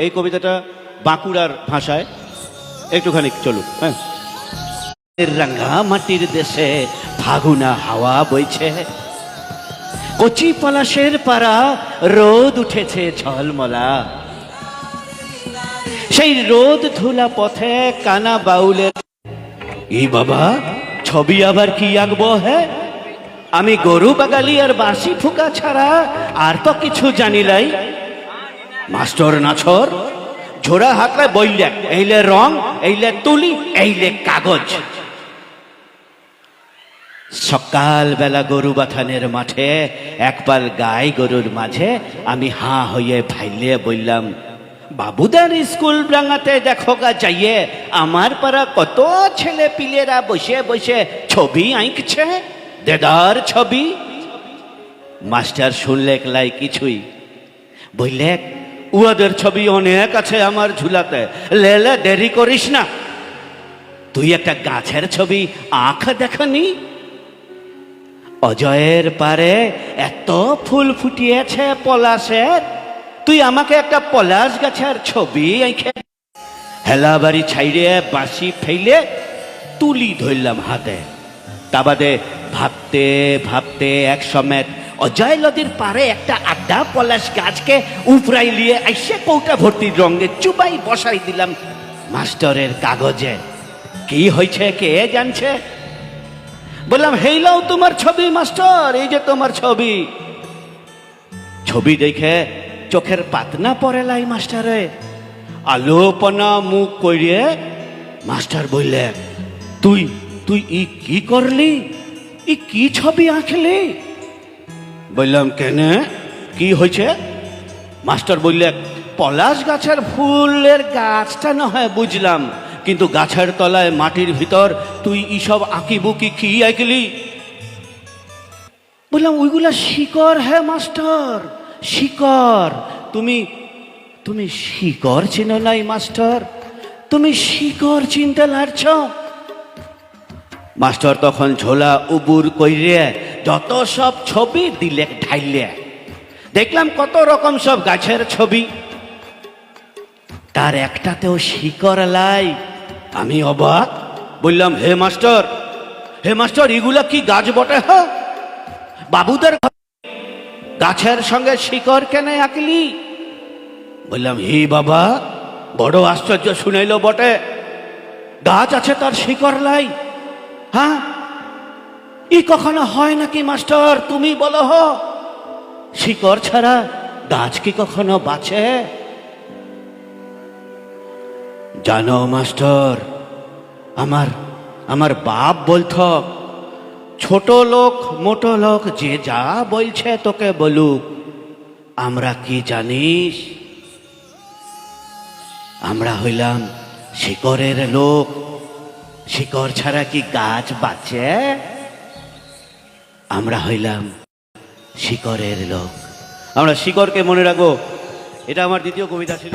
এই কবিতাটা বাঁকুড়ার ভাষায়। একটুখানি চলুক হ্যাঁ। রাঙ্গা মাটির দেশে ফাগুনা হাওয়া বইছে। কচি পলাশের পাড়া রোদ উঠেছে ঝলমলা। সেই রোদ ধুলা পথে কানা বাউলের এই বাবা, ছবি আবার কি আঁকবো হ্যাঁ? আমি গরু বাগালি আর বাঁশি ফুকা ছাড়া আর তো কিছু জানিলাই মাস্টার নাছর, ঝোড়া হাতলে বইলে, এইলে রং, এইলে তুলি, এইলে কাগজ। সকাল বেলা গরু বাথানের মাঠে, একপাল গাই গরুর মাঝে, আমি হাঁ হয়ে ভাইলে বললাম বাবুদার স্কুল রাঙাতে দেখো গা যাইয়ে, আমার পাড়া কত ছেলে পিলেরা বসে বসে ছবি আঁকছে, দেদার ছবি? মাস্টার শুনলে লাই কিছুই বললে উহাদের ছবি অনেক আছে আমার ঝুলাতে। লেলে দেরি করিস না। তুই একটা গাছের ছবি আঁখ দেখনি? অজয়ের পারে এত ফুল ফুটিয়েছে পলাশের। তুই আমাকে একটা পলাশ গাছের ছবি এঁকে হেলা বাড়ি ছাইড়ে বাঁশি ফেলে তুলি ধরলাম হাতে। তা বাদে ভাবতে ভাবতে এক সমেত অজয় নদীর পারে একটা আড্ডা পলাশ গাছকে উপরাই লিয়ে আইসে কৌটা ভর্তি রঙে চুবাই বসাই দিলাম মাস্টারের কাগজে। কি হয়েছে কে জানছে? বললাম হেইলাও তোমার ছবি, মাস্টার, এই যে তোমার ছবি। ছবি দেখে চোখের পাতনা পড়ে লাই মাস্টারে। আলোপনা মুখ করিয়ে মাস্টার বললে তুই তুই ই কি করলি? ই কি ছবি আঁকলি বললাম, কেন? কি হয়েছে? মাস্টার বললে, পলাশ গাছের ফুলের গাছটা না হয় বুঝলাম, কিন্তু গাছের তলায় মাটির ভিতর তুই ইসব আঁকি বুকি কি আঁকলি? বললাম, ওইগুলা শিকড় হ্যাঁ মাস্টার, শিকড়। তুমি তুমি শিকড় চিনো নাই, মাস্টার? তুমি শিকড় চিনতে লাগছ মাস্টার তখন ঝোলা উবুর কইরে যত সব ছবি দিলে ঢাইলে। দেখলাম কত রকম সব গাছের ছবি। তার একটাতেও শিকড় লাই। আমি অবাক, বললাম, হে মাস্টার হে মাস্টার, এগুলা কি গাছ বটে হ্যাঁ? বাবুদের গাছের সঙ্গে শিকড় কেনে আঁকলি? বললাম, হি বাবা, বড় আশ্চর্য শুনাইল বটে। গাছ আছে তার শিকড় লাই হ্যাঁ? ই কখনো হয় নাকি, মাস্টার? তুমি বলো। হ শিকড় ছাড়া গাছ কি কখনো বাঁচে? জানো, মাস্টার, আমার আমার বাপ বলত ছোট লোক, মোটো লোক, যে যা বলছে তোকে বলুক। আমরা কি জানিস? আমরা হইলাম শিকড়ের লোক। শিকড় ছাড়া কি গাছ বাঁচে? আমরা হইলাম শিকরের লোক। আমরা শিকরকে মনে রাখব এটা আমার দ্বিতীয় কবিতা ছিল।